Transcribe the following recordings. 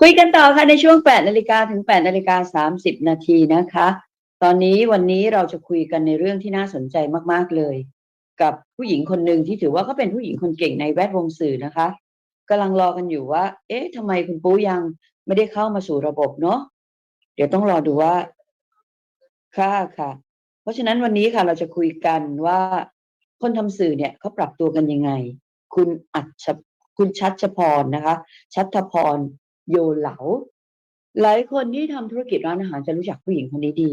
คุยกันต่อค่ะในช่วง 8 นาฬิกาถึง 8 นาฬิกา 30 นาทีนะคะ ตอนนี้วันนี้เราจะคุยกันในเรื่องที่น่าสนใจมากๆเลย กับผู้หญิงคนหนึ่งที่ถือว่าเขาเป็นผู้หญิงคนเก่งในแวดวงสื่อนะคะกำลังรอกันอยู่ว่า เอ๊ะทำไมคุณปูยังไม่ได้เข้ามาสู่ระบบเนาะเดี๋ยวต้องรอดูว่าค่ะค่ะ เพราะฉะนั้นวันนี้ค่ะเราจะคุยกันว่าคนทำสื่อเนี่ยเขาปรับตัวกันยังไง คุณอัจฉคุณชัดชพรนะคะ ชัตพร โยเหลา หลายคนที่ทำธุรกิจร้านอาหารจะรู้จักผู้หญิงคนนี้ดี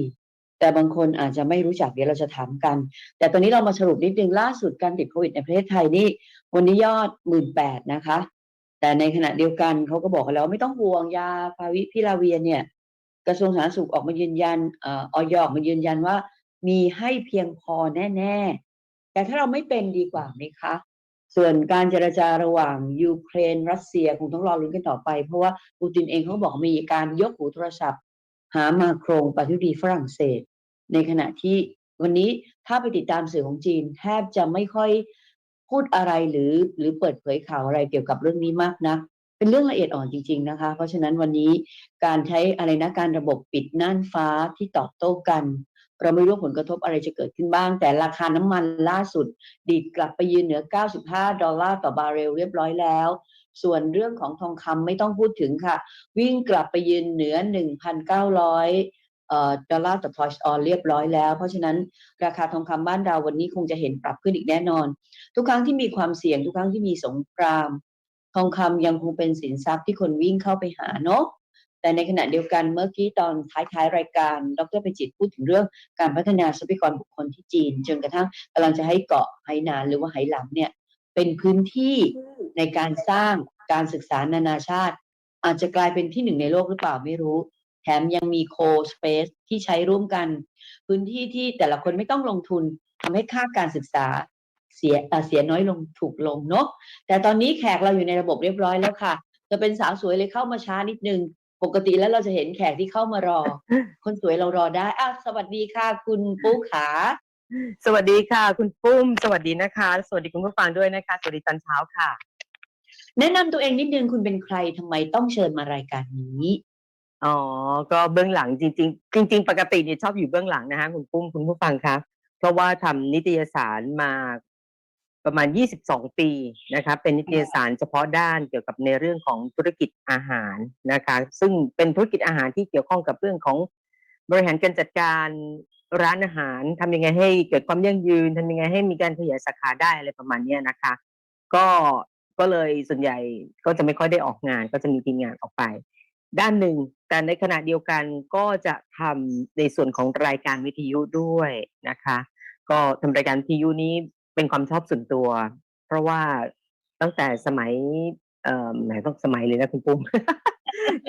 แต่บางคนอาจจะไม่รู้จักเดี๋ยวเราจะถามกัน แต่ตอนนี้เรามาสรุปนิดนึงล่าสุดการติดโควิดในประเทศไทยนี่วันนี้ยอดหมื่นแปดนะคะ แต่ในขณะเดียวกันเขาก็บอกแล้วไม่ต้องห่วงยาฟาวิพิลาเวียเนี่ย กระทรวงสาธารณสุขออกมายืนยันออออยออกมายืนยันว่า มีให้เพียงพอแน่ ๆ แต่ถ้าเราไม่เป็นดีกว่าไหมคะ ส่วนการเจรจาระหว่างยูเครน รัสเซียคงต้องรอลุ้นกันต่อไป เพราะว่าปูตินเองเขาบอกมีการยกหูโทรศัพท์ หามาโครงประธานาธิบดีฝรั่งเศส ในขณะที่วันนี้ถ้าไปติดตามสื่อของจีน แทบจะไม่ค่อยพูดอะไรหรือหรือเปิดเผยข่าวอะไรเกี่ยวกับเรื่องนี้มากนักเป็นเรื่องละเอียดอ่อนจริง ๆนะคะ เพราะฉะนั้นวันนี้การใช้อะไรนะการระบบปิดน่านฟ้าที่ตอบโต้กัน เราไม่รู้ผลกระทบอะไรจะเกิดขึ้นบ้าง แต่ราคาน้ำมันล่าสุด ดีดกลับไปยืนเหนือ 95 ดอลลาร์ต่อบาร์เรลเรียบร้อยแล้ว ส่วนเรื่องของทองคำไม่ต้องพูดถึงค่ะ วิ่งกลับไปยืนเหนือ 1,900เอ่อดอลลาร์ต่อทอยส์ออนเรียบร้อยแล้ว เพราะฉะนั้นราคาทองคำบ้านเราวันนี้คงจะเห็นปรับขึ้นอีกแน่นอน ทุกครั้งที่มีความเสี่ยงทุกครั้งที่มีสงคราม ทองคำยังคงเป็นสินทรัพย์ที่คนวิ่งเข้าไปหาเนาะ แต่ในขณะเดียวกันเมื่อกี้ตอนท้ายๆรายการ ดรปจิตพูดถึงเรื่องการพัฒนาทรัพยากรบุคคลที่จีน จนกระทั่งกำลังจะให้เกาะไหหนานหรือว่าไหหลำเนี่ยเป็นพื้นที่ในการสร้างการศึกษานานาชาติ อาจจะกลายเป็นที่หนึ่งในโลกหรือเปล่าไม่รู้ แถมยังมีโคสเปซที่ใช้ร่วมกัน พื้นที่ที่แต่ละคนไม่ต้องลงทุนทำให้ค่าการศึกษาเสียเสียน้อยลงถูกลงเนาะแต่ตอนนี้แขกเราอยู่ในระบบเรียบร้อยแล้วค่ะจะเป็นสาวสวยเลยเข้ามาช้านิดนึง ปกติแล้วเราจะเห็นแขกที่เข้ามารอ คนสวยเรารอได้อ้าวสวัสดีค่ะ คุณปุ๊กขาสวัสดีค่ะ คุณปุ้ม สวัสดีนะคะ สวัสดีคุณผู้ฟังด้วยนะคะ สวัสดีตอนเช้าค่ะ แนะนำตัวเองนิดนึงคุณเป็นใครทำไมต้องเชิญมารายการนี้อ๋อ ก็เบื้องหลังจริง ๆ จริง ๆ ปกติเนี่ยชอบอยู่เบื้องหลังนะคะคุณปุ้มคุณผู้ฟังคะเพราะว่าทำนิตยสารมา ประมาณ 22 ปีนะคะเป็นนิตยสารเฉพาะด้านเกี่ยวกับในเรื่องของธุรกิจอาหารนะคะซึ่งเป็นธุรกิจอาหารที่เกี่ยวข้องกับเรื่องของบริหารการจัดการร้านอาหารทำยังไงให้เกิดความยั่งยืนทำยังไงให้มีการขยายสาขาได้อะไรประมาณเนี้ยนะคะ ก็ก็เลยส่วนใหญ่ก็จะไม่ค่อยได้ออกงาน ก็จะมีทีมงานออกไป ด้านหนึ่งแต่ในขณะเดียวกันก็จะทำในส่วนของรายการวิทยุด้วยนะคะ ก็ทำรายการวิทยุนี้ เป็นความชอบส่วนตัว เพราะว่าตั้งแต่สมัย เอ่อ ไหนต้องสมัยเลยนะคุณปุ้ม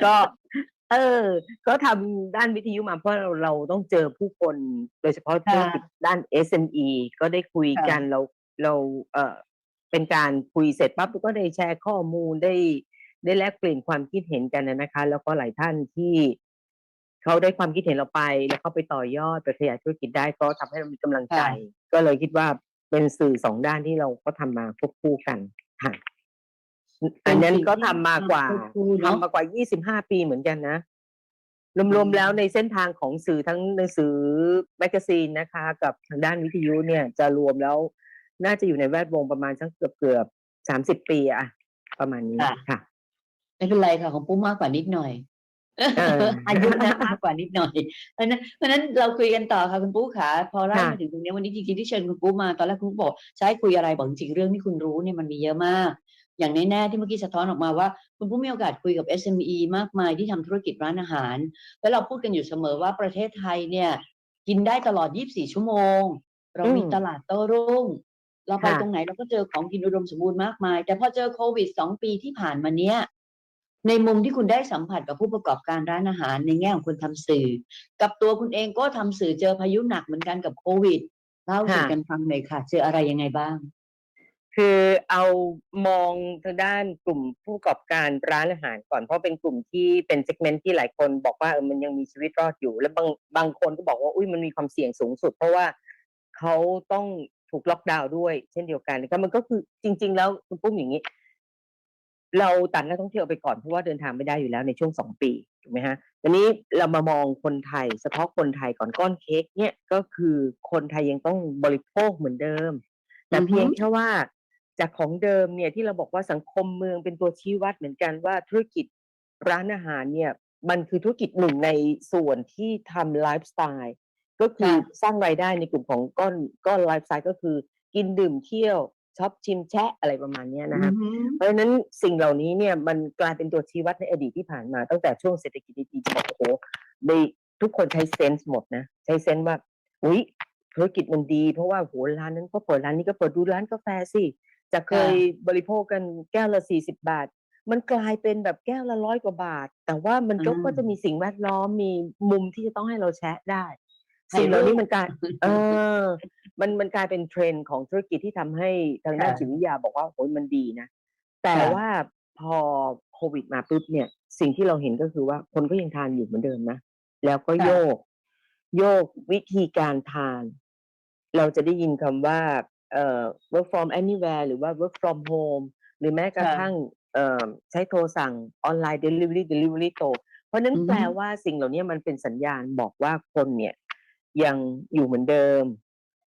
ก็ เออ ก็ทำด้านวิทยุมาเพราะเราเราต้องเจอผู้คน โดยเฉพาะธุรกิจด้าน SME ก็ได้คุยกันเราเราเออเป็นการคุยเสร็จปั๊บก็ได้แชร์ข้อมูลได้ได้แลกเปลี่ยนความคิดเห็นกันนะนะคะ แล้วก็หลายท่านที่เขาได้ความคิดเห็นเราไป แล้วเขาไปต่อยอดไปขยายธุรกิจได้ก็ทำให้เรามีกำลังใจก็เลยคิดว่า เป็นสื่อสองด้านที่เราก็ทำมาควบคู่กันค่ะอันนั้นก็ทำมากว่าควบคู่เนอะทำมากว่า25ปีเหมือนกันนะรวมๆแล้วในเส้นทางของสื่อทั้งหนังสือแมกกาซีนนะคะ กับทางด้านวิทยุเนี่ย จะรวมแล้ว น่าจะอยู่ในแวดวงประมาณสักเกือบเกือบสามสิบปีอะประมาณนี้ค่ะ ไม่เป็นไรค่ะของปุ๊มากกว่านิดหน่อยเอออายุนะมากกว่านิดหน่อยเพราะฉะนั้นเพราะฉะนั้นเราคุยกันต่อค่ะคุณปุ๊ขาพอเล่าค่ะมาถึงตรงนี้วันนี้จริงๆที่เชิญคุณปุ๊มาตอนแรกคุณปุ๊บอกจะให้คุยอะไรบอกจริงๆเรื่องที่คุณรู้เนี่ยมันมีเยอะมาก อย่างแน่ๆที่เมื่อกี้สะท้อนออกมาว่า คุณปุ๊มีโอกาสคุยกับ SME มากมายที่ทำธุรกิจร้านอาหาร แล้วเราพูดกันอยู่เสมอว่าประเทศไทยเนี่ย กินได้ตลอด 24 ชั่วโมง เรามีอืมตลาดโต้รุ่ง เราไปค่ะตรงไหนเราก็เจอของกินอุดมสมบูรณ์มากมาย แต่พอเจอโควิดสองปีที่ผ่านมาเนี้ย ในมุมที่คุณได้สัมผัสกับผู้ประกอบการร้านอาหารในแง่ของคนทำสื่อ กับตัวคุณเองก็ทำสื่อเจอพายุหนักเหมือนกันกับโควิดเล่าสู่กันฟังหน่อยค่ะ เจออะไรยังไงบ้าง คือเอามองทางด้านกลุ่มผู้ประกอบการร้านอาหารก่อนเพราะเป็นกลุ่มที่เป็นเซกเมนต์ที่หลายคนบอกว่าเออมันยังมีชีวิตรอดอยู่ แล้วบางบางคนก็บอกว่าอุ้ยมันมีความเสี่ยงสูงสุด เพราะว่าเขาต้องถูกล็อกดาวน์ด้วย เช่นเดียวกันนะครับมันก็คือจริง ๆ แล้วคุณปุ้มอย่างนี้ เราตัดนักท่องเที่ยวไปก่อนเพราะว่าเดินทางไม่ได้อยู่แล้วในช่วงสองปีถูกไหมฮะทีนี้เรามามองคนไทยเฉพาะคนไทยก่อนก้อนเค้กเนี่ยก็คือคนไทยยังต้องบริโภคเหมือนเดิมแต่อือฮึเพียงแค่ว่าจากของเดิมเนี่ยที่เราบอกว่าสังคมเมืองเป็นตัวชี้วัดเหมือนกันว่าธุรกิจร้านอาหารเนี่ยมันคือธุรกิจหนึ่งในส่วนที่ทำไลฟ์สไตล์ก็คือสร้างรายได้ในกลุ่มของก้อนก้อนไลฟ์สไตล์ก็คือ กินดื่มเที่ยว ช็อปชิมแชะอะไรประมาณเนี้ยนะครับอืมเพราะฉะนั้นสิ่งเหล่านี้เนี่ยมันกลายเป็นตัวชี้วัดในอดีตที่ผ่านมาตั้งแต่ช่วงเศรษฐกิจดีๆจะบอกโอ้โหในทุกคนใช้เซนส์หมดนะ ใช้เซนส์ว่าอุ้ยธุรกิจมันดี เพราะว่าโหร้านนั้นก็เปิดร้านนี้ก็เปิดดูร้านกาแฟสิจะเคยบริโภคกันแก้วละสี่สิบบาท มันกลายเป็นแบบแก้วละร้อยกว่าบาท แต่ว่ามันก็อืมก็จะมีสิ่งแวดล้อมมีมุมที่จะต้องให้เราแชะได้ให้ สิ่งเหล่านี้รูปมันกลายเออ มันมันกลายเป็นเทรนด์ของธุรกิจที่ทำให้ทางด้านค่ะจิตวิทยาบอกว่าโอ้ยมันดีนะ แต่ค่ะว่าพอโควิดมาปุ๊บเนี่ย สิ่งที่เราเห็นก็คือว่าคนก็ยังทานอยู่เหมือนเดิมนะ แล้วก็ค่ะโยก โยกวิธีการทาน เราจะได้ยินคำว่าเอ่อ work from anywhere หรือว่า work from home หรือแม้กระค่ะทั่งเอ่อใช้โทรสั่งออนไลน์ delivery delivery โต เพราะฉะนั้นอือฮึแปลว่าสิ่งเหล่านี้มันเป็นสัญญาณบอกว่าคนเนี่ย ยังอยู่เหมือนเดิม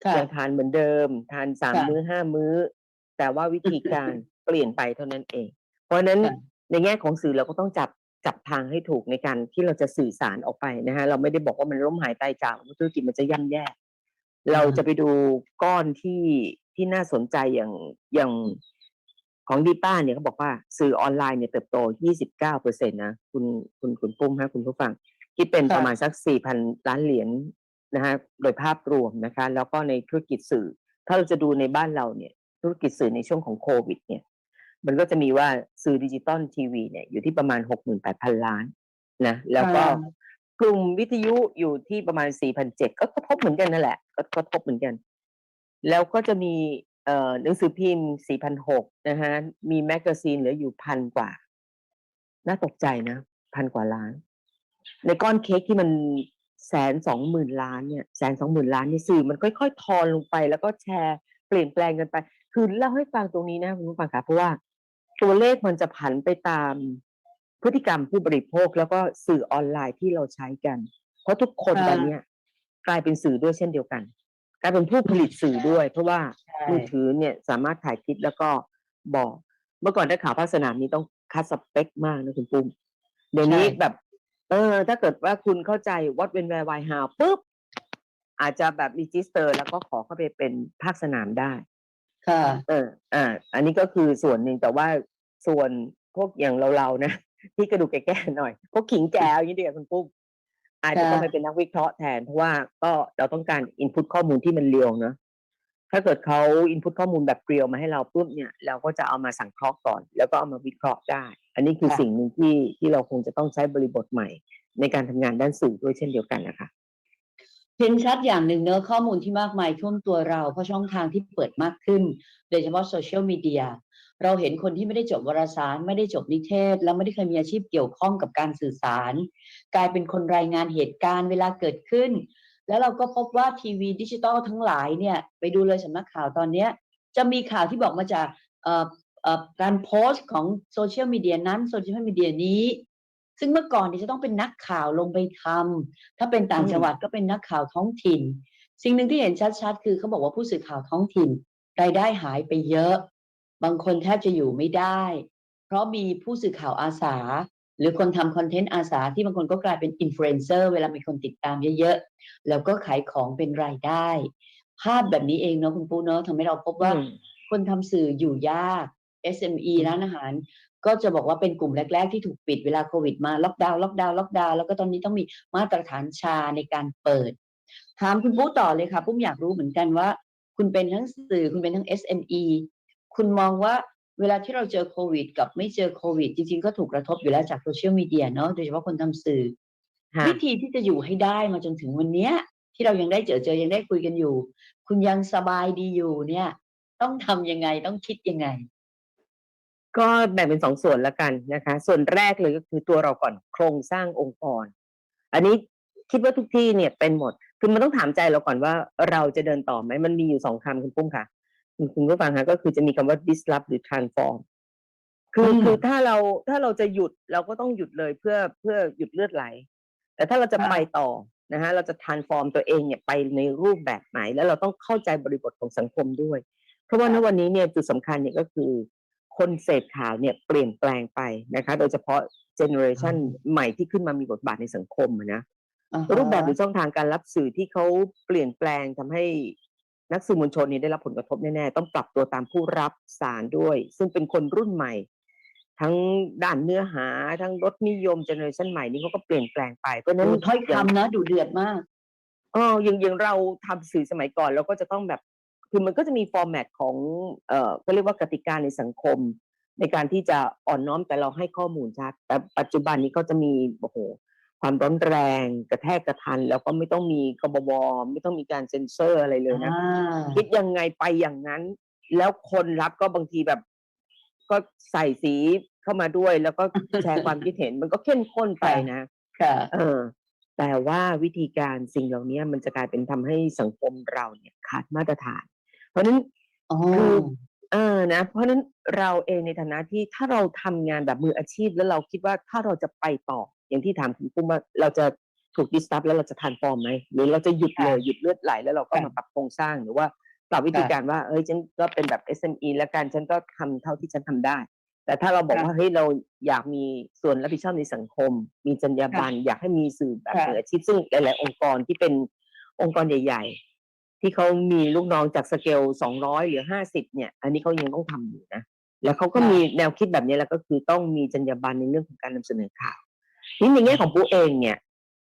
ค่ะ ยังทานเหมือนเดิม ทานสามค่ะมื้อห้ามื้อ แต่ว่าวิธีการเปลี่ยนไปเท่านั้นเอง เพราะฉะนั้นค่ะ ในแง่ของสื่อเราก็ต้องจับจับทางให้ถูกในการที่เราจะสื่อสารออกไปนะฮะเราไม่ได้บอกว่ามันล้มหายตายจากว่าธุรกิจมันจะย่ำแย่ เราจะไปดูก้อนที่ที่น่าสนใจอย่างอย่างของดีป้าเนี่ยเขาบอกว่าสื่อออนไลน์เนี่ยเติบโต 29เปอร์เซ็นต์นะคุณคุณคุณปุ้มฮะคุณผู้ฟัง คิดเป็นค่ะประมาณสัก 4,000 ล้านเหรียญ นะฮะโดยภาพรวมนะคะ แล้วก็ในธุรกิจสื่อ ถ้าเราจะดูในบ้านเราเนี่ยธุรกิจสื่อในช่วงของโควิดเนี่ยมันก็จะมีว่าสื่อดิจิตอลทีวีเนี่ยอยู่ที่ประมาณ 68,000 ล้านนะแล้วก็ค่ะกลุ่มวิทยุอยู่ที่ประมาณ 4,700 ก็กระทบเหมือนกันนั่นแหละ ก็กระทบเหมือนกัน แล้วก็จะมีเอ่อหนังสือพิมพ์ 4,600 นะฮะ มีแมกกาซีนเหลืออยู่พันกว่า น่าตกใจนะ พันกว่าล้าน ในก้อนเค้กที่มัน แสนสองหมื่นล้านเนี่ยแสนสองหมื่นล้านเนี่ยสื่อมันค่อยๆ ทอนลงไป แล้วก็แชร์เปลี่ยนแปลงกันไป คือเล่าให้ฟังตรงนี้นะคุณผู้ฟังคะเพราะว่าตัวเลขมันจะผันไปตามพฤติกรรมผู้บริโภคแล้วก็สื่อออนไลน์ที่เราใช้กัน เพราะทุกคนค่ะตอนเนี้ยกลายเป็นสื่อด้วยเช่นเดียวกันกลายเป็นผู้ผลิตสื่อด้วย เพราะว่าใช่มือถือเนี่ยสามารถถ่ายคลิปแล้วก็บอก เมื่อก่อนถ้าข่าวภาคสนามนี้ต้องคัดสเปคมากนะคุณปุ้มเดี๋ยวนี้ใช่แบบ เออ ถ้าเกิดว่าคุณเข้าใจ what when where why how ปุ๊บ อาจจะแบบรีจิสเตอร์ แล้วก็ขอเข้าไปเป็นภาคสนามได้ ค่ะ เออ อ่า อันนี้ก็คือส่วนหนึ่งแต่ว่าส่วนพวกอย่างเราๆนะ ที่กระดูกแก่ๆหน่อย พวกขิงแจวอย่างนี้เดียวคุณปุ้มอาจจะค่ะต้องไปเป็นนักวิเคราะห์แทน เพราะว่าก็เราต้องการอินพุตข้อมูลที่มันเรียวเนอะ ถ้าเกิดเขาอินพุตข้อมูลแบบเรียวมาให้เราปุ๊บเนี่ยเราก็จะเอามาสังเคราะห์ก่อน แล้วก็เอามาวิเคราะห์ได้ อันนี้คือค่ะสิ่งหนึ่งที่ที่เราคงจะต้องใช้บริบทใหม่ ในการทำงานด้านสื่อด้วยเช่นเดียวกันนะคะเห็นชัดอย่างหนึ่งเนอะข้อมูลที่มากมายท่วมตัวเรา เพราะช่องทางที่เปิดมากขึ้น โดยเฉพาะโซเชียลมีเดียเราเห็นคนที่ไม่ได้จบวารสาร ไม่ได้จบนิเทศ แล้วไม่ได้เคยมีอาชีพเกี่ยวข้องกับการสื่อสาร กลายเป็นคนรายงานเหตุการณ์เวลาเกิดขึ้น แล้วเราก็พบว่าทีวีดิจิตอลทั้งหลายเนี่ยไปดูเลยสำนักข่าวตอนเนี้ยจะมีข่าวที่บอกมาจากเอ่อเอ่อการโพสต์ของโซเชียลมีเดียนั้นโซเชียลมีเดียนี้ ซึ่งเมื่อก่อนเนี่ยจะต้องเป็นนักข่าวลงไปทำถ้าเป็นต่างอืมจังหวัดก็เป็นนักข่าวท้องถิ่น สิ่งหนึ่งที่เห็นชัดๆ คือเขาบอกว่าผู้สื่อข่าวท้องถิ่นรายได้หายไปเยอะ บางคนแทบจะอยู่ไม่ได้ เพราะมีผู้สื่อข่าวอาสา หรือคนทำคอนเทนต์อาสาที่บางคนก็กลายเป็นอินฟลูเอนเซอร์เวลามีคนติดตามเยอะๆ แล้วก็ขายของเป็นรายได้ ภาพแบบนี้เองเนาะคุณปูเนาะทำให้เราพบว่าอืมคนทำสื่ออยู่ยาก SME ร้านอาหาร ก็จะบอกว่าเป็นกลุ่มแรก ๆ ที่ถูกปิดเวลาโควิดมาล็อกดาวน์ล็อกดาวน์ล็อกดาวน์แล้วก็ตอนนี้ต้องมีมาตรฐานชาในการเปิด ถามคุณปูต่อเลยค่ะปุ้มอยากรู้เหมือนกันว่า คุณเป็นทั้งสื่อคุณเป็นทั้ง SME คุณมองว่า เวลาที่เราเจอโควิด กับไม่เจอโควิด จริง ๆ ก็ถูกกระทบอยู่แล้วจากโซเชียลมีเดียเนาะโดยเฉพาะคนทำสื่อค่ะวิธีที่จะอยู่ให้ได้มาจนถึงวันเนี้ย ที่เรายังได้เจอเจอยังได้คุยกันอยู่ คุณยังสบายดีอยู่เนี่ย ต้องทำยังไงต้องคิดยังไง ก็แบ่งเป็นสองส่วนละกันนะคะ ส่วนแรกเลยก็คือตัวเราก่อนโครงสร้างองค์กร อันนี้คิดว่าทุกที่เนี่ยเป็นหมด คือมันต้องถามใจเราก่อนว่าเราจะเดินต่อไหมมันมีอยู่สองคำคุณปุ้มค่ะ คุณคุณผู้ฟังคะก็คือจะมีคำว่า disrupt หรือ transform คืออืมคือถ้าเราถ้าเราจะหยุดเราก็ต้องหยุดเลยเพื่อเพื่อหยุดเลือดไหล แต่ถ้าเราจะค่ะไปต่อนะฮะเราจะ transform ตัวเองเนี่ยไปในรูปแบบไหน แล้วเราต้องเข้าใจบริบทของสังคมด้วย เพราะว่าณวันนี้เนี่ยจุดสำคัญเนี่ยก็คือ คนเสพข่าวเนี่ยเปลี่ยนแปลงไปนะคะ โดยเฉพาะเจเนอเรชันใหม่ที่ขึ้นมามีบทบาทในสังคมอะนะอ่าฮะรูปแบบหรือช่องทางการรับสื่อที่เขาเปลี่ยนแปลงทำให้ นักสื่อมวลชนเนี่ยได้รับผลกระทบแน่ๆ ต้องปรับตัวตามผู้รับสารด้วย ซึ่งเป็นคนรุ่นใหม่ ทั้งด้านเนื้อหาทั้งรสนิยมเจเนอเรชันใหม่นี้เขาก็เปลี่ยนแปลงไปเพราะฉะนั้นดูถ้อยอย่างคำนะดูเดือดมากเอออย่างอย่างเราทำสื่อสมัยก่อนเราก็จะต้องแบบคือมันก็จะมีฟอร์แมตของเอ่อก็เรียกว่ากติกาในสังคม ในการที่จะอ่อนน้อมแต่เราให้ข้อมูลชัดแต่ปัจจุบันนี้ก็จะมีโอ้โห ความร้อนแรงกระแทกกระทัน แล้วก็ไม่ต้องมีกบวไม่ต้องมีการเซ็นเซอร์อะไรเลยนะอ่าคิดยังไงไปอย่างนั้น แล้วคนรับก็บางทีแบบ ก็ใส่สีเข้ามาด้วย แล้วก็แชร์ความคิดเห็นมันก็เข้มข้นไปนะค่ะเออ แต่ว่าวิธีการสิ่งเหล่านี้มันจะกลายเป็นทำให้สังคมเราเนี่ยขาดมาตรฐาน เพราะฉะนั้นอ๋อคือเออนะ เพราะฉะนั้นเราเองในฐานะที่ถ้าเราทำงานแบบมืออาชีพแล้วเราคิดว่าถ้าเราจะไปต่อ อย่างที่ถามคุณปุ้มว่าเราจะถูกดิสตับแล้วเราจะทานฟอร์มไหมหรือเราจะหยุดเลยหยุดเลือดไหลแล้วเราก็มาปรับโครงสร้างหรือว่าปรับวิธีการว่าเอ้ยฉันก็เป็นแบบ SME แล้วกันฉันก็ทำเท่าที่ฉันทำได้ แต่ถ้าเราบอกว่าเฮ้ยเราอยากมีส่วนรับผิดชอบในสังคม มีจรรยาบรรณอยากให้มีสื่อแบบมืออาชีพซึ่งหลาย ๆ องค์กรที่เป็นองค์กรใหญ่ ๆ ที่เขามีลูกน้องจากสเกลสองร้อยหรือห้าสิบเนี่ย อันนี้เขายังต้องทำอยู่นะแล้วเขาก็มีแนวคิดแบบนี้แล้วก็คือต้องมีจรรยาบรรณในเรื่องของการนำเสนอข่าว นี่ในแง่ของปุ๊เองเนี่ย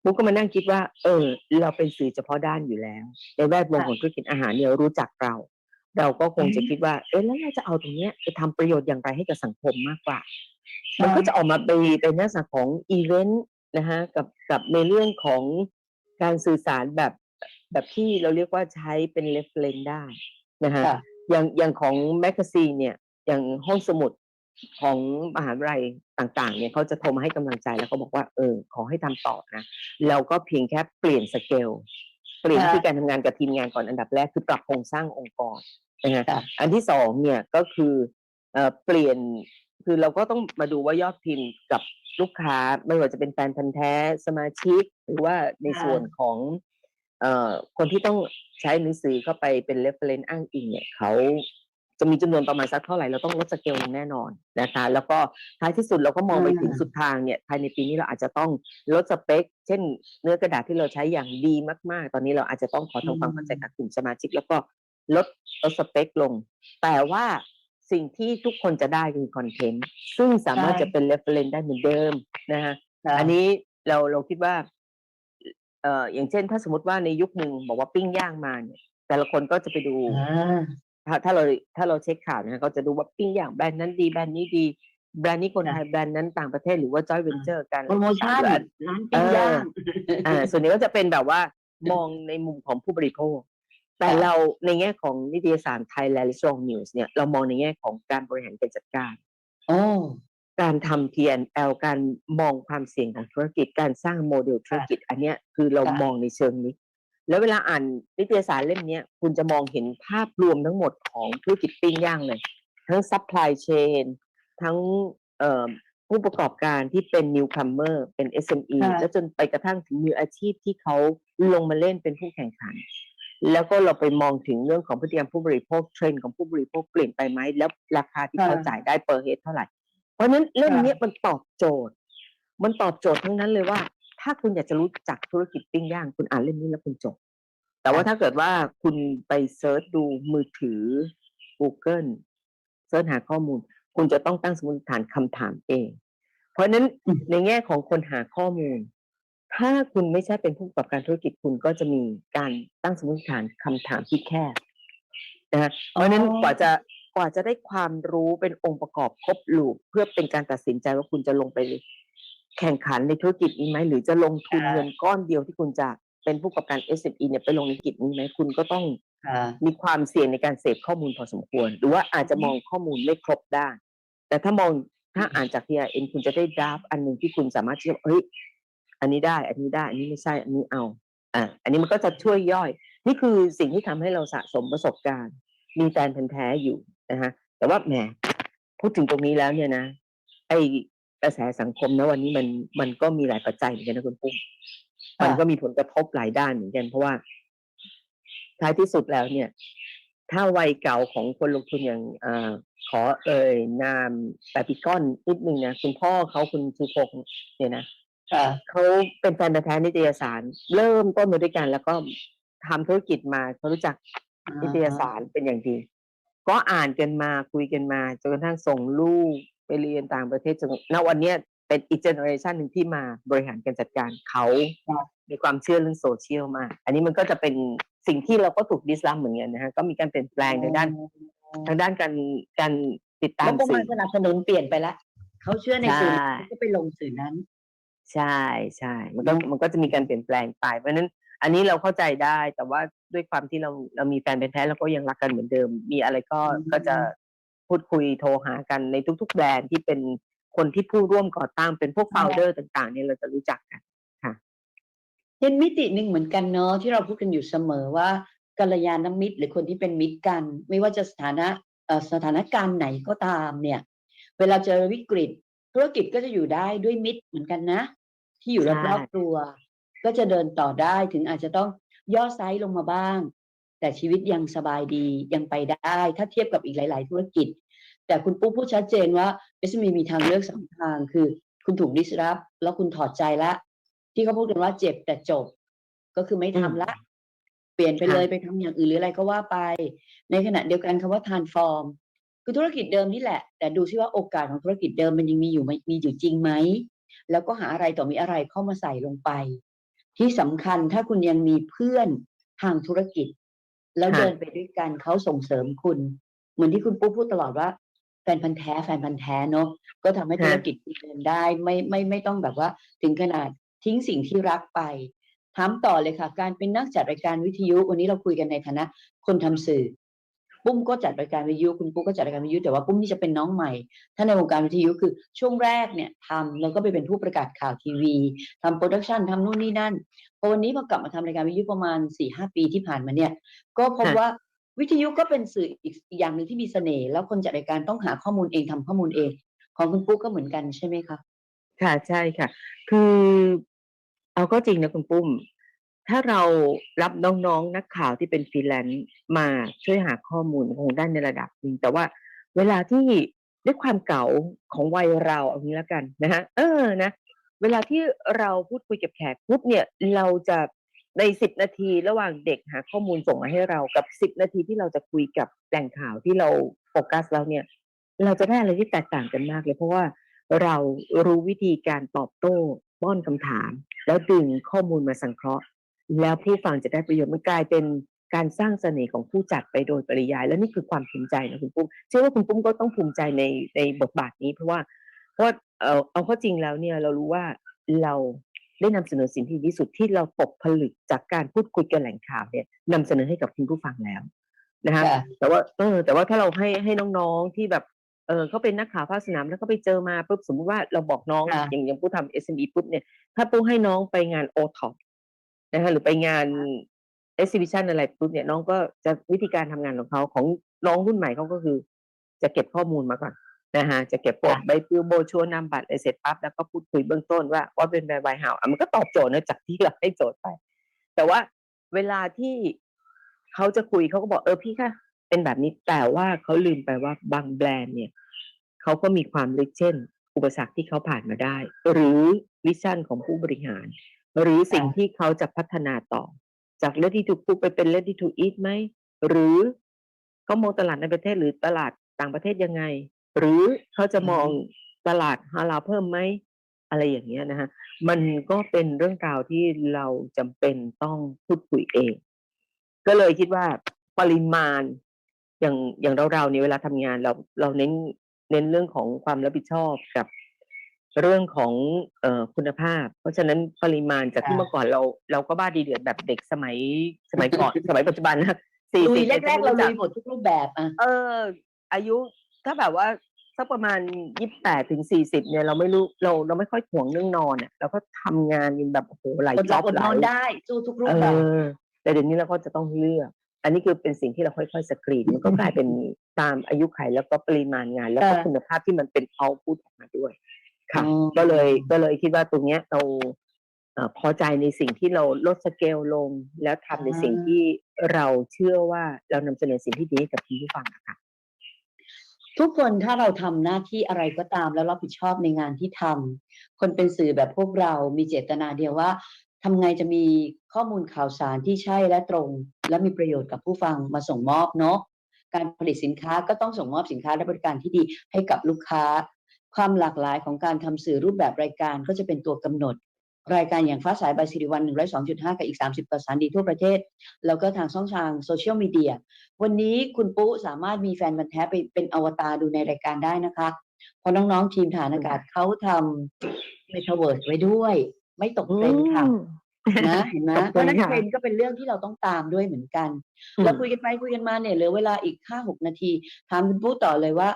ปุ๊ก็มานั่งคิดว่า เออ เราเป็นสื่อเฉพาะด้านอยู่แล้ว ในแวดวงของธุรกิจอาหารเนี่ยรู้จักเรา เราก็คงจะคิดว่า เออแล้วเราจะเอาตรงเนี้ยไปทำประโยชน์อย่างไรให้กับสังคมมากกว่า มันก็จะออกมาเป็นเป็นลักษณะของอีเวนต์นะฮะกับกับในเรื่องของการสื่อสารแบบแบบที่เราเรียกว่าใช้เป็นเรฟเลนได้นะฮะค่ะอย่างอย่างของแมกกาซีนเนี่ยอย่างห้องสมุด ของมหาวิทยาลัยต่างๆ เนี่ยเขาจะโทรมาให้กำลังใจแล้วก็บอกว่าเออขอให้ทำต่อนะเราก็เพียงแค่เปลี่ยนสเกลเปลี่ยนวิธีการทำงานกับทีมงานก่อนอันดับแรกคือปรับโครงสร้างองค์กรนะฮะค่ะอันที่สองเนี่ยก็คือเอ่อเปลี่ยนคือเราก็ต้องมาดูว่ายอดพิมพ์กับลูกค้าไม่ว่าจะเป็นแฟนพันธ์แท้สมาชิก หรือว่าในค่ะส่วนของเอ่อคนที่ต้องใช้หนังสือเข้าไปเป็น reference อ้างอิงเนี่ยเขา จะมีจำนวนประมาณสักเท่าไหร่เราต้องลดสเกลลงแน่นอนนะคะ แล้วก็ท้ายที่สุดเราก็มองไปถึงสุดทางเนี่ยภายในปีนี้เราอาจจะต้องลดสเปค เช่น เนื้อกระดาษที่เราใช้อย่างดีมากๆ ตอนนี้เราอาจจะต้องขอทำความเข้าใจกับกลุ่มสมาชิก แล้วก็ลดลดสเปคลง แต่ว่าสิ่งที่ทุกคนจะได้คือคอนเทนต์ซึ่งสามารถใช่จะเป็น reference ได้เหมือนเดิมนะฮะค่ะอันนี้เราเราคิดว่าเอ่ออย่างเช่นถ้าสมมติว่าในยุคหนึ่งบอกว่าปิ้งย่างมาเนี่ยแต่ละคนก็จะไปดูอ่า ถ้าถ้าเราถ้าเราเช็คข่าวนะฮะก็จะดูว่าปิ้งย่างแบรนด์นั้นดีแบรนด์นี้ดี แบรนด์นี้คนไทยแบรนด์นั้นต่างประเทศหรือว่าจอยเวนเจอร์กันโปรโมชั่นหรือร้านปิ้งย่างอ่าส่วนนี้ก็จะเป็นแบบว่ามองในมุมของผู้บริโภค แต่ค่ะเราในแง่ของนิตยสาร Thailand Strong News เนี่ยเรามองในแง่ของการบริหารการจัดการโอ้การทำ P&L การมองความเสี่ยงของธุรกิจการสร้างโมเดลธุรกิจ อันเนี้ยคือเราค่ะมองในเชิงนี้ แล้วเวลาอ่านนิตยสารเล่มเนี้ยคุณจะมองเห็นภาพรวมทั้งหมดของธุรกิจปิ้งย่างเลย ทั้ง supply chain ทั้งเอ่อผู้ประกอบการที่เป็น newcomer เป็น SME ค่ะแล้วจนไปกระทั่งถึงมืออาชีพที่เขาลงมาเล่นเป็นผู้แข่งขัน แล้วก็เราไปมองถึงเรื่องของพฤติกรรมผู้บริโภคเทรนด์ของผู้บริโภคเปลี่ยนไปไหมแล้วราคาที่เขาจ่ายได้ per head เท่าไหร่ เพราะฉะนั้นเล่มเนี้ยมันตอบโจทย์ มันตอบโจทย์ทั้งนั้นเลยว่า ถ้าคุณอยากจะรู้จักธุรกิจปิ้งย่าง คุณอ่านเล่มนี้แล้วคุณจบ แต่ว่าถ้าเกิดว่าคุณไปเซิร์ชดูมือถือ Google เซิร์ชหาข้อมูล คุณจะต้องตั้งสมมติฐานคำถามเอง เพราะฉะนั้นอืมในแง่ของคนหาข้อมูล ถ้าคุณไม่ใช่เป็นผู้ประกอบการธุรกิจคุณก็จะมีการตั้งสมมติฐานคำถามที่แคบนะฮะเพราะฉะนั้นอ๋อกว่าจะกว่าจะได้ความรู้เป็นองค์ประกอบครบลูปเพื่อเป็นการตัดสินใจว่าคุณจะลงไป แข่งขันในธุรกิจนี้ไหมหรือจะลงทุนเงินก้อนเดียวที่คุณจะเป็นผู้ประกอบการ SME เนี่ยไปลงในธุรกิจนี้ไหมคุณก็ต้องค่ะมีความเสี่ยงในการเสพข้อมูลพอสมควร หรือว่าอาจจะมองข้อมูลไม่ครบด้านแต่ถ้ามองถ้าอ่านจาก PRN คุณจะได้ดราฟต์อันหนึ่งที่คุณสามารถที่จะเฮ้ยอันนี้ได้ อันนี้ได้ อันนี้ไม่ใช่ อันนี้เอาอ่าอันนี้มันก็จะช่วยย่อย นี่คือสิ่งที่ทำให้เราสะสมประสบการณ์ มีแฟนพันธ์แท้อยู่นะฮะแต่ว่าแหมพูดถึงตรงนี้แล้วเนี่ยนะไอ กระแสสังคมนะวันนี้มันมันก็มีหลายปัจจัยเหมือนกันนะคุณปุ้มค่ะมันก็มีผลกระทบหลายด้านเหมือนกัน เพราะว่าท้ายที่สุดแล้วเนี่ย ถ้าวัยเก่าของคนลงทุนอย่างเออขอเอ่ยนามแต่พิก้อนนิดนึงนะคุณพ่อเขาคุณชูพงศ์เนี่ยนะค่ะเขาเป็นแฟนพันธุ์แท้นิตยสาร เริ่มต้นมาด้วยกัน แล้วก็ทำธุรกิจมาเขารู้จักนิตยสารเป็นอย่างดี ก็อ่านกันมาคุยกันมาจนกระทั่งส่งลูก ไปเรียนต่างประเทศจนณวันเนี้ยเป็นอีกเจเนอเรชันหนึ่งที่มาบริหารการจัดการเขามีความเชื่อเรื่องโซเชียลมาก อันนี้มันก็จะเป็นสิ่งที่เราก็ถูกดิสลามเหมือนกันนะฮะ ก็มีการเปลี่ยนแปลงในด้านทางด้านการการติดตาแล้มวก็สื่มาอสนับสนุนเปลี่ยนไปละเขาเชื่อในสื่อใช่เขาก็ไปลงสื่อนั้น ใช่ใช่มันก็มันก็จะมีการเปลี่ยนแปลงไป เพราะฉะนั้น อันนี้เราเข้าใจได้แต่ว่าด้วยความที่เราเรามีแฟนเป็นแท้เราก็ยังรักกันเหมือนเดิม มีอะไรก็อืมก็จะ พูดคุยโทรหากันในทุก ๆ แบรนด์ที่เป็นคนที่ผู้ร่วมก่อตั้งเป็นพวกโฟลเดอร์ต่าง ๆ เนี่ยเราจะรู้จักกันเป็นมิติหนึ่งเหมือนกันเนาะที่เราพูดกันอยู่เสมอว่ากัลยาณมิตร หรือคนที่เป็นมิตรกัน ไม่ว่าจะสถานะเอ่อสถานการณ์ไหนก็ตามเนี่ย เวลาเจอวิกฤต ธุรกิจก็จะอยู่ได้ด้วยมิตรเหมือนกันนะ ที่อยู่ใช่รอบๆตัว ก็จะเดินต่อได้ถึงอาจจะต้องย่อไซส์ลงมาบ้าง แต่ชีวิตยังสบายดียังไปได้ ถ้าเทียบกับอีกหลาย ๆ ธุรกิจ แต่คุณปุ๊พูดชัดเจนว่า SME มีทางเลือกสองทางคือ คุณถูกดิสรับ แล้วคุณถอดใจละ ที่เขาพูดกันว่าเจ็บแต่จบ ก็คือไม่ทำละ เปลี่ยนไปค่ะเลยไปทำอย่างอื่นหรืออะไรก็ว่าไป ในขณะเดียวกันคำว่าทานฟอร์มคือธุรกิจเดิมนี่แหละ แต่ดูซิว่าโอกาสของธุรกิจเดิมมันยังมีอยู่ไหมมีอยู่จริงไหมแล้วก็หาอะไรต่อมีอะไรเข้ามาใส่ลงไป ที่สำคัญถ้าคุณยังมีเพื่อนทางธุรกิจ แล้วค่ะเดินไปด้วยกันเขาส่งเสริมคุณ เหมือนที่คุณปุ๊พูดตลอดว่า แฟนพันธ์แท้แฟนพันธ์แท้เนาะก็ทำให้ธุรกิจเดินได้ไม่ไม่ไม่ต้องแบบว่า ถึงขนาดทิ้งสิ่งที่รักไปถามต่อเลยค่ะ การเป็นนักจัดรายการวิทยุ วันนี้เราคุยกันในฐานะ คนทำสื่อ ปุ้มก็จัดรายการวิทยุคุณปุ๊กก็จัดรายการวิทยุแต่ว่าปุ้มนี่จะเป็นน้องใหม่ ถ้าในวงการวิทยุคือช่วงแรกเนี่ยทำแล้วก็ไปเป็นผู้ประกาศข่าวทีวีทำโปรดักชันทำนู่นนี่นั่นพอวันนี้พอกลับมาทำรายการวิทยุประมาณสี่ห้าปีที่ผ่านมาเนี่ยก็พบค่ะว่าวิทยุก็เป็นสื่ออีกอีกอย่างหนึ่งที่มีเสน่ห์แล้วคนจัดรายการต้องหาข้อมูลเองทำข้อมูลเอง ของคุณปุ๊กก็เหมือนกันใช่ไหมคะค่ะใช่ค่ะ คือเอาก็จริงนะคุณปุ้ม ถ้าเรารับน้องๆ นักข่าวที่เป็นฟรีแลนซ์มาช่วยหาข้อมูลคงได้ในระดับหนึ่งแต่ว่าเวลาที่ด้วยความเก่าของวัยเราเอางี้แล้วกันนะฮะเออนะ เวลาที่เราพูดคุยกับแขกปุ๊บเนี่ยเราจะในสิบนาทีระหว่างเด็กหาข้อมูลส่งมาให้เรากับสิบนาทีที่เราจะคุยกับแหล่งข่าวที่เราโฟกัสแล้วเนี่ย เราจะได้อะไรที่แตกต่างกันมากเลย เพราะว่าเรารู้วิธีการตอบโต้ป้อนคำถาม แล้วดึงข้อมูลมาสังเคราะห์ แล้วผู้ฟังจะได้ประโยชน์มันกลายเป็นการสร้างเสน่ห์ของผู้จัดไปโดยปริยาย และนี่คือความภูมิใจนะคุณปุ้มเชื่อว่าคุณปุ้มก็ต้องภูมิใจในในบทบาทนี้ เพราะว่าเพราะว่าเออเอาเข้อจริงแล้วเนี่ยเรารู้ว่าเราได้นำเสนอสิ่งที่ดีที่สุดที่เราตกผลึกจากการพูดคุยกับแหล่งข่าวเนี่ยนำเสนอให้กับคุณผู้ฟังแล้วนะคะค่ะแต่ว่าเออแต่ว่าถ้าเราให้ให้น้องๆที่แบบเออเขาเป็นนักข่าวภาคสนามแล้วก็ไปเจอมาปุ๊บสมมติว่าเราบอกน้องค่ะอย่างอย่างผู้ทำ SME ปุ๊บเนี่ยถ้าปุ๊ให้น้องไปงานโอท็อป นะคะหรือไปงาน exhibition อะไรปุ๊บเนี่ยน้องก็จะวิธีการทำงานของเขาของน้องรุ่นใหม่เขาก็คือ จะเก็บข้อมูลมาก่อนนะฮะจะเก็บพวกค่ะใบปลิวโบรชัวร์นามบัตรอะไรเสร็จปั๊บแล้วก็พูดคุยเบื้องต้นว่าว่าเป็นแบบใบหาวอะมันก็ตอบโจทย์นะจากที่เราให้โจทย์ไป แต่ว่าเวลาที่เขาจะคุยเขาก็บอกเออพี่คะเป็นแบบนี้แต่ว่าเขาลืมไปว่าบางแบรนด์เนี่ยเขาก็มีความลึกเช่น อุปสรรคที่เขาผ่านมาได้ หรือวิชั่นของผู้บริหาร หรือสิ่งค่ะที่เขาจะพัฒนาต่อ จาก ready to cook ไปเป็น ready to eat ไหม หรือเขามองตลาดในประเทศหรือตลาดต่างประเทศยังไง หรือเขาจะมองตลาดฮาลาลเพิ่มไหม อะไรอย่างเงี้ยนะฮะ มันก็เป็นเรื่องราวที่เราจำเป็นต้องพูดคุยเอง ก็เลยคิดว่าปริมาณอย่างอย่างเราเราเนี่ยเวลาทำงานเราเราเน้นเน้นเรื่องของความรับผิดชอบกับ เรื่องของเอ่อคุณภาพ เพราะฉะนั้นปริมาณจากที่ค่ะเมื่อก่อนเรา เราก็บ้าดีเดือดแบบเด็กสมัยสมัยก่อน สมัยปัจจุบันนะสี่ลุสิยบแรกๆ เราลุยหมดทุกรูปแบบอะเออ อายุถ้าแบบว่าสักประมาณยี่สิบแปดถึงสี่สิบเนี่ยเราไม่รู้เราเราไม่ค่อยห่วงเรื่องนอนเนี่ยเราก็ทำงานกันแบบโอ้โหหลายอดหจ็ลัอบบอดหนลาอยนได้สู้ทุกรูเอปแบบอแต่เดี๋ยวนี้เราก็จะต้องเลือก อันนี้คือเป็นสิ่งที่เราค่อยๆสกรีนมันก็กลายเป็นตามอายุไขแล้วก็ปริมาณงาน แล้วก็ค่ะคุณภาพที่มันเป็นเอาพุตออกมาด้วย ค่ะอ๋อก็เลยก็เลยคิดว่าตรงเนี้ยเราเอ่อพอใจในสิ่งที่เราลดสเกลลง แล้วทำในสิ่งที่เราเชื่อว่าเรานำเสนอสิ่งที่ดีให้กับคุณผู้ฟังอะค่ะ ทุกคนถ้าเราทำหน้าที่อะไรก็ตามแล้วรับผิดชอบในงานที่ทำคนเป็นสื่อแบบพวกเรามีเจตนาเดียวว่าทำไงจะมีข้อมูลข่าวสารที่ใช่และตรง และมีประโยชน์กับผู้ฟังมาส่งมอบเนาะการผลิตสินค้าก็ต้องส่งมอบสินค้าและบริการที่ดีให้กับลูกค้า ความหลากหลายของการทำสื่อรูปแบบรายการก็จะเป็นตัวกำหนด รายการอย่างฟ้าสายบายสิริวัน102.5กับอีก30ประสานดีทั่วประเทศ แล้วก็ทางช่องทางโซเชียลมีเดียวันนี้คุณปุ๊สามารถมีแฟนบันธุ์แท้ไปเป็นอวตารดูในรายการได้นะคะเพราะน้องๆทีมฐานอากาศเขาทำเมตาเวิร์สไว้ด้วย ไม่ตกเทรนด์ค่ะนะเห็นไหมขอบเพคุณราะฉะนั้นค่ะเทรนด์ก็เป็นเรื่องที่เราต้องตามด้วยเหมือนกันอืมแล้วคุยกันไปคุยกันมาเนี่ยเหลือเวลาอีกห้าหกนาทีถามคุณปุ๊ต่อเลยว่า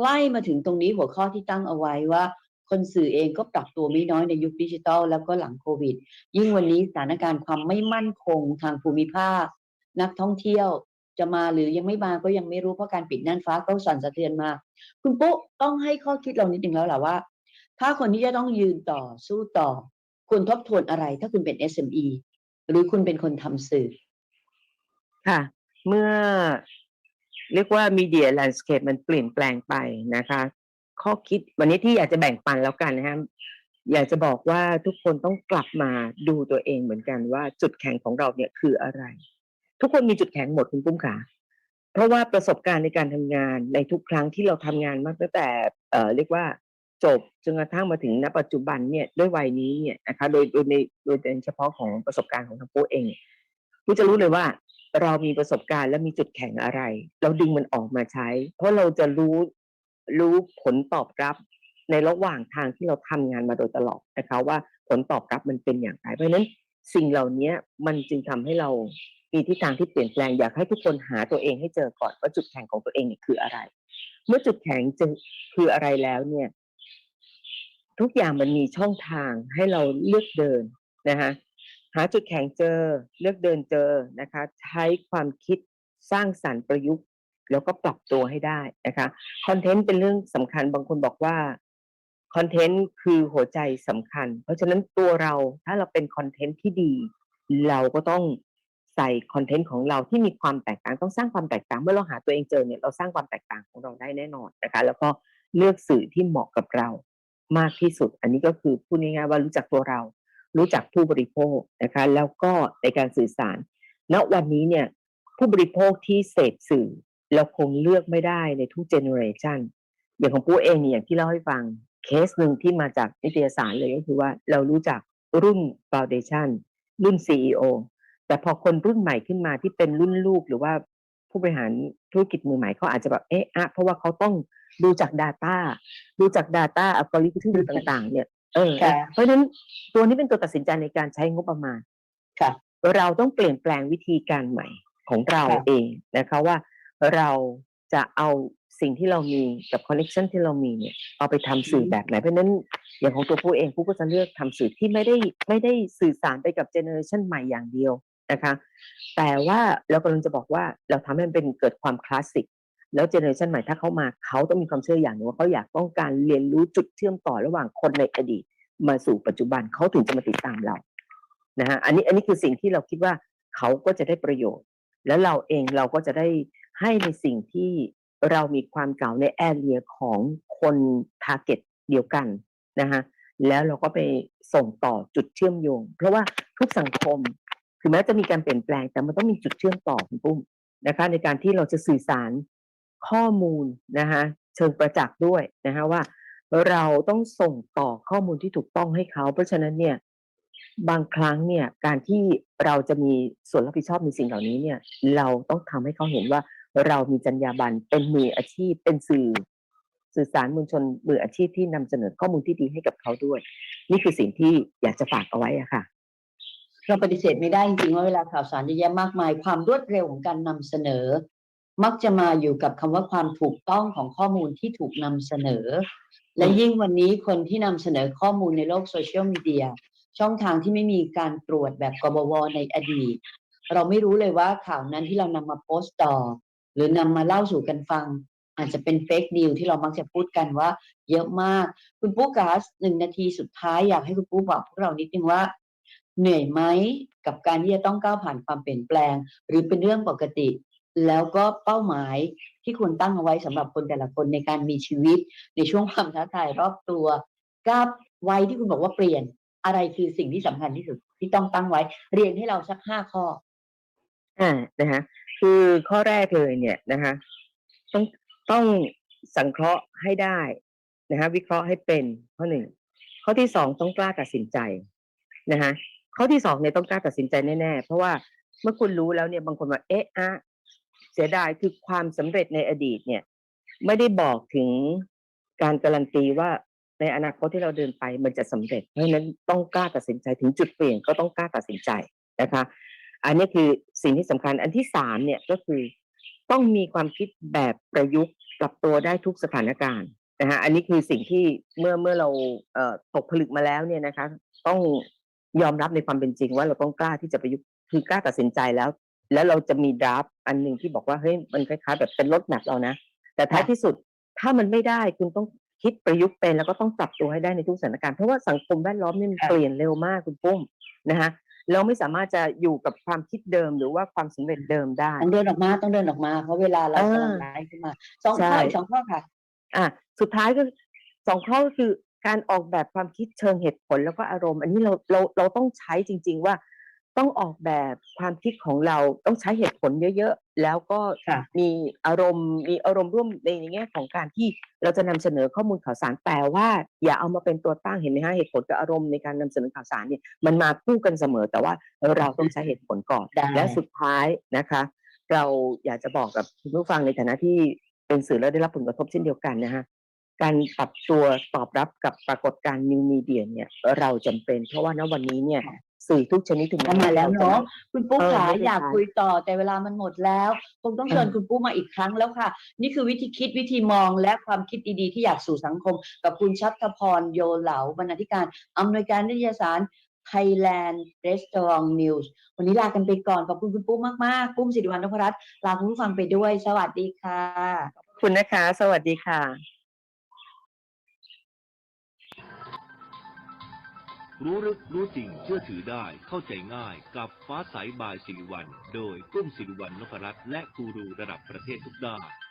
ไล่มาถึงตรงนี้หัวข้อที่ตั้งเอาไว้ว่า คนสื่อเองก็ปรับตัวไม่น้อยในยุคดิจิทัลแล้วก็หลังโควิด ยิ่งวันนี้สถานการณ์ความไม่มั่นคงทางภูมิภาค นักท่องเที่ยวจะมาหรือยังไม่มาก็ยังไม่รู้เพราะการปิดน่านฟ้าก็สั่นสะเทือนมา คุณปุ๊ต้องให้ข้อคิดเรานิดหนึ่งแล้วแหละว่า ถ้าคนที่จะต้องยืนต่อสู้ต่อคุณทบทวนอะไร ถ้าคุณเป็น SME หรือคุณเป็นคนทำสื่อค่ะ เมื่อ เรียกว่ามีเดียแลนด์สเคปมันเปลี่ยนแปลงไปนะคะ ข้อคิดวันนี้ที่อยากจะแบ่งปันแล้วกันนะครับอยากจะบอกว่าทุกคนต้องกลับมาดูตัวเองเหมือนกันว่าจุดแข็งของเราเนี่ยคืออะไร ทุกคนมีจุดแข็งหมดคุณปุ้มขาเพราะว่าประสบการณ์ในการทำงานในทุกครั้งที่เราทำงานมาตั้งแต่เอ่อเรียกว่าจบจนกระทั่งมาถึงณปัจจุบันเนี่ยด้วยวัยนี้เนี่ยนะคะโดยโดยในโดยเฉพาะของประสบการณ์ของทั้งปุ๊เองผู้จะรู้เลยว่า เรามีประสบการณ์และมีจุดแข็งอะไร เราดึงมันออกมาใช้ เพราะเราจะรู้รู้ผลตอบรับในระหว่างทางที่เราทำงานมาโดยตลอดนะคะว่าผลตอบรับมันเป็นอย่างไร เพราะฉะนั้นสิ่งเหล่านี้มันจึงทำให้เรามีทิศทางที่เปลี่ยนแปลงอยากให้ทุกคนหาตัวเองให้เจอก่อนว่าจุดแข็งของตัวเองเนี่ยคืออะไร เมื่อจุดแข็งจะคืออะไรแล้วเนี่ย ทุกอย่างมันมีช่องทางให้เราเลือกเดินนะคะ หาจุดแข็งเจอเลือกเดินเจอนะคะ ใช้ความคิดสร้างสรรค์ประยุกต์ แล้วก็ปรับตัวให้ได้นะคะคอนเทนต์เป็นเรื่องสำคัญบางคนบอกว่าคอนเทนต์คือหัวใจสำคัญ เพราะฉะนั้นตัวเราถ้าเราเป็นคอนเทนต์ที่ดี เราก็ต้องใส่คอนเทนต์ของเราที่มีความแตกต่างต้องสร้างความแตกต่างเมื่อเราหาตัวเองเจอเนี่ยเราสร้างความแตกต่างของเราได้แน่นอนนะคะ แล้วก็เลือกสื่อที่เหมาะกับเรามากที่สุด อันนี้ก็คือพูดง่ายๆว่ารู้จักตัวเรา รู้จักผู้บริโภคนะคะแล้วก็ในการสื่อสาร ณวันนี้เนี่ยผู้บริโภคที่เสพสื่อเราคงเลือกไม่ได้ในทุกเจเนอเรชันอย่างของปู้เองเนี่ยอย่างที่เล่าให้ฟังเคสหนึ่งที่มาจากนิตยสารเลยก็คือว่าเรารู้จักรุ่น Foundation รุ่น CEO แต่พอคนรุ่นใหม่ขึ้นมาที่เป็นรุ่นลูกหรือว่าผู้บริหารธุรกิจมือใหม่เขาอาจจะแบบเอ๊ะอะเพราะว่าเขาต้องดูจาก Data ดูจาก Data อัลกอริทึมต่าง ๆ เนี่ย เออค่ะ เพราะฉะนั้นตัวนี้เป็นตัวตัดสินใจในการใช้งบประมาณ ค่ะ เราต้องเปลี่ยนแปลงวิธีการใหม่ของเราค่ะ เองนะคะว่าเราจะเอาสิ่งที่เรามีกับคอนเน t ชันที่เรามีเนี่ยเอาไปทำสื่อแบบไหน เพราะฉะนั้นอย่างของตัวผู้เองผู้ก็จะเลือกทำสื่อที่ไม่ได้ไม่ได้สื่อสารไปกับเจเนอเรชันใหม่อย่างเดียวนะคะ แต่ว่าเรากำลังจะบอกว่าเราทำให้มันเป็นเกิดความคลาสสิก แล้วเจเนอเรชันใหม่ถ้าเขามาเขาต้องมีความเชื่ออย่างหนึงว่าเขาอยากต้องการเรียนรู้จุดเชื่อมต่อระหว่างคนในอดีต มาสู่ปัจจุบันเขาถึงจะมาติดตามเรานะฮะอันนี้อันนี้คือสิ่งที่เราคิดว่าเขาก็จะได้ประโยชน์ แล้วเราเองเราก็จะได้ให้ในสิ่งที่เรามีความเก่าในแอเรียของคนทาร์เก็ตเดียวกันนะฮะแล้วเราก็ไปส่งต่อจุดเชื่อมโยง เพราะว่าทุกสังคมถึงแม้จะมีการเปลี่ยนแปลงแต่มันต้องมีจุดเชื่อมต่อคุณปุ้มนะคะในการที่เราจะสื่อสาร ข้อมูลนะคะเชิงประจักษ์ด้วยนะคะว่าเราต้องส่งต่อข้อมูลที่ถูกต้องให้เขา เพราะฉะนั้นเนี่ยบางครั้งเนี่ยการที่เราจะมีส่วนรับผิดชอบในสิ่งเหล่านี้เนี่ยเราต้องทำให้เขาเห็นว่าเรามีจรรยาบรรณเป็นมืออาชีพเป็นสื่อ สื่อสารมวลชนมืออาชีพที่นำเสนอข้อมูลที่ดีให้กับเขาด้วย นี่คือสิ่งที่อยากจะฝากเอาไว้อะค่ะเราปฏิเสธไม่ได้จริงๆว่าเวลาข่าวสารเยอะแยะมากมายความรวดเร็วของการนำเสนอ มักจะมาอยู่กับคำว่าความถูกต้องของข้อมูลที่ถูกนำเสนอ และยิ่งวันนี้คนที่นำเสนอข้อมูลในโลกโซเชียลมีเดียช่องทางที่ไม่มีการตรวจแบบกบวในอดีต เราไม่รู้เลยว่าข่าวนั้นที่เรานำมาโพสต์ต่อ หรือนำมาเล่าสู่กันฟัง อาจจะเป็นเฟกนิวที่เรามักจะพูดกันว่า เยอะมาก คุณปุ๊กกาสหนึ่งนาทีสุดท้ายอยากให้คุณปุ๊กบอกพวกเรานิดนึงว่าเหนื่อยไหมกับการที่จะต้องก้าวผ่านความเปลี่ยนแปลง หรือเป็นเรื่องปกติ แล้วก็เป้าหมายที่คุณตั้งเอาไว้สำหรับคนแต่ละคนในการมีชีวิต ในช่วงความท้าทายรอบตัวกับวัยที่คุณบอกว่าเปลี่ยนอะไรคือสิ่งที่สำคัญที่สุดที่ต้องตั้งไว้ เรียนให้เราสักห้าข้ออ่านะคะคือข้อแรกเลยเนี่ยนะคะต้องต้องสังเคราะห์ให้ได้นะคะวิเคราะห์ให้เป็นข้อหนึ่งข้อที่สองต้องกล้าตัดสินใจนะคะข้อที่สองเนี่ยต้องกล้าตัดสินใจแน่ๆเพราะว่าเมื่อคุณรู้แล้วเนี่ยบางคนว่าเอ๊ะอะ เสียดายคือความสำเร็จในอดีตเนี่ย ไม่ได้บอกถึงการการันตีว่าในอนาคตที่เราเดินไปมันจะสำเร็จ เพราะฉะนั้นต้องกล้าตัดสินใจถึงจุดเปลี่ยนก็ต้องกล้าตัดสินใจนะคะ อันนี้คือสิ่งที่สำคัญอันที่สามเนี่ยก็คือต้องมีความคิดแบบประยุกต์ปรับตัวได้ทุกสถานการณ์นะฮะอันนี้คือสิ่งที่เมื่อเมื่อเราเตกผลึกมาแล้วเนี่ยนะคะ ต้องยอมรับในความเป็นจริงว่าเราต้องกล้าที่จะประยุกต์คือกล้าตัดสินใจแล้ว แล้วเราจะมีดราฟต์อันหนึ่งที่บอกว่าเฮ้ยมันคล้ายๆแบบเป็นรถแมพเรานะ แต่ท้ายที่สุดถ้ามันไม่ได้คุณต้องคิดประยุกต์เป็นแล้วก็ต้องปรับตัวให้ได้ในทุกสถานการณ์เพราะว่าสังคมแวดล้อมนี่มันค่ะเปลี่ยนเร็วมากคุณปุ้มนะคะเราไม่สามารถจะอยู่กับความคิดเดิมหรือว่าความสำเร็จเดิมได้ต้องเดินออกมาต้องเดินออกมา เพราะเวลาเราเออกำลังไล่ขึ้นมาสองใช่ข้ออีกสองข้อค่ะ อะสุดท้ายก็สองข้อก็คือการออกแบบความคิดเชิงเหตุผลแล้วก็อารมณ์ อันนี้เราเราเราต้องใช้จริง ๆ ว่า ต้องออกแบบความคิดของเราต้องใช้เหตุผลเยอะๆ แล้วก็ค่ะมีอารมณ์มีอารมณ์ร่วมในแง่ของการที่เราจะนำเสนอข้อมูลข่าวสารแต่ว่า อย่าเอามาเป็นตัวตั้งเห็นไหมฮะเหตุผลกับอารมณ์ในการนำเสนอข่าวสารเนี่ยมันมาคู่กันเสมอแต่ว่าเราต้องใช้เหตุผลก่อนได้และสุดท้ายนะคะ เราอยากจะบอกกับคุณผู้ฟังในฐานะที่เป็นสื่อและได้รับผลกระทบเช่นเดียวกันนะฮะการปรับตัวตอบรับกับปรากฏการณ์นิวมีเดียเนี่ยเราจำเป็น เพราะว่าณวันนี้เนี่ย สื่อทุกชนิดถึงเข้ามาแล้วเนาะคุณปุ๊กเออขาไม่เป็นอยากไรคุยต่อแต่เวลามันหมดแล้วคงต้องเชิญคุณปุ๊กมาอีกครั้งแล้วค่ะ นี่คือวิธีคิดวิธีมองและความคิดดีๆที่อยากสู่สังคม กับคุณชัตพรโยเหลาบรรณาธิการอำนวยการนิตยสาร Thailand Restaurant News วันนี้ลากันไปก่อน ขอบคุณคุณปุ๊กมากๆปุ้มสิริวัณนพรัตน์ลาคุณผู้ฟังไปด้วย สวัสดีค่ะ ขอบคุณนะคะ สวัสดีค่ะ รู้ลึกรู้จริงเชื่อถือได้เข้าใจง่ายกับฟ้าใสบายสิริวัน โดยกุ้งสิริวันนพรัตน์และกูรูระดับประเทศทุกด้าน